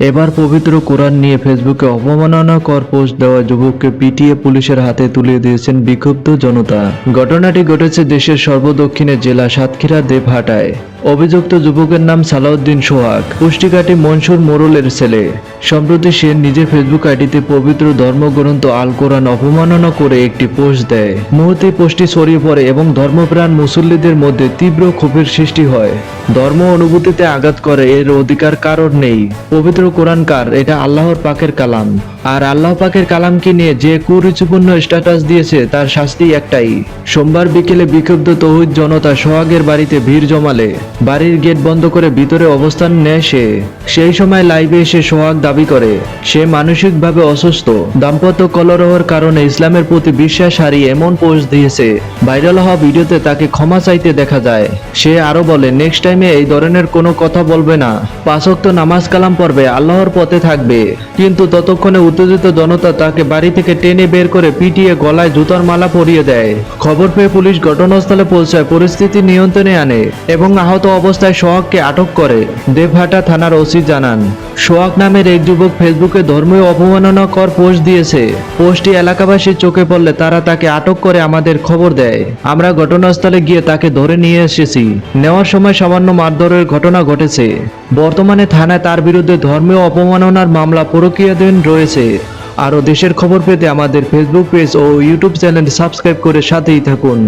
এবার পবিত্র কোরআন নিয়ে ফেসবুকে অবমাননাকর পোস্ট দেওয়া যুবককে পিটিয়ে পুলিশের হাতে তুলে দিয়েছেন বিক্ষুব্ধ জনতা। ঘটনাটি ঘটেছে দেশের সর্বদক্ষিণে জেলা সাতক্ষীরা দেবহাটায়। অভিযুক্ত যুবকের নাম সালাউদ্দিন সোহাগ। পুষ্টিকাটি মনসুর মোরলের ছেলে। সম্প্রতি সে নিজের ফেসবুক আইডিতে পবিত্র ধর্মগ্রন্থ আল কোরআন অপমাননা করে একটি পোস্ট দেয়। মুহূর্তে পোস্টটি ছড়িয়ে পড়ে এবং ধর্মপ্রাণ মুসল্লিদের মধ্যে তীব্র ক্ষোভের সৃষ্টি হয়। ধর্ম অনুভূতিতে আঘাত করে এর অধিকার কারোর নেই। পবিত্র কোরআন কার? এটা আল্লাহর পাকের কালাম। আর আল্লাহ পাকের কালামকে নিয়ে যে কুরুচিপূর্ণ স্ট্যাটাস দিয়েছে, তার শাস্তি একটাই। সোমবার বিকেলে বিক্ষুব্ধ তৌহিদ জনতা সোহাগের বাড়িতে ভিড় জমালে। বাড়ির গেট বন্ধ করে ভিতরে অবস্থান নেয় সে। সেই সময় লাইভে এসে সোহাগ দাবি করে, সে মানসিকভাবে অসুস্থ। দাম্পত্য কলরহের কারণে ইসলামের প্রতি বিশ্বাস হারিয়ে এমন পোস্ট দিয়েছে। ভাইরাল হওয়া ভিডিওতে তাকে ক্ষমা চাইতে দেখা যায়। সে আরও বলে নেক্সট টাইমে এই ধরনের কোনো কথা বলবে না। পাঁচক্ত নামাজ কালাম পড়বে, আল্লাহর পথে থাকবে। কিন্তু ততক্ষণে উত্তেজিত জনতা তাকে বাড়ি থেকে টেনে বের করে পিটিয়ে গলায় জুতার মালা পরিয়ে দেয়। খবর পেয়ে পুলিশ ঘটনাস্থলে পৌঁছায়, পরিস্থিতি নিয়ন্ত্রণে আনে এবং আহত অবস্থায় সোহাগকে আটক করে। দেবহাটা থানার ওসি জানান, সোহাগ নামের এক যুবক ফেসবুকে ধর্মীয় অপমাননাকর পোস্ট দিয়েছে। পোস্টটি এলাকাবাসীর চোখে পড়লে তারা তাকে আটক করে আমাদের খবর দেয়। আমরা ঘটনাস্থলে গিয়ে তাকে ধরে নিয়ে এসেছি। নেওয়ার সময় সামান্য মারধরের ঘটনা ঘটেছে। বর্তমানে থানায় তার বিরুদ্ধে ধর্মীয় অপমাননার মামলা প্রক্রিয়াধীন রয়েছে। আরও দেশের খবর পেতে আমাদের ফেসবুক পেজ ও ইউটিউব চ্যানেল সাবস্ক্রাইব করে সাথেই থাকুন।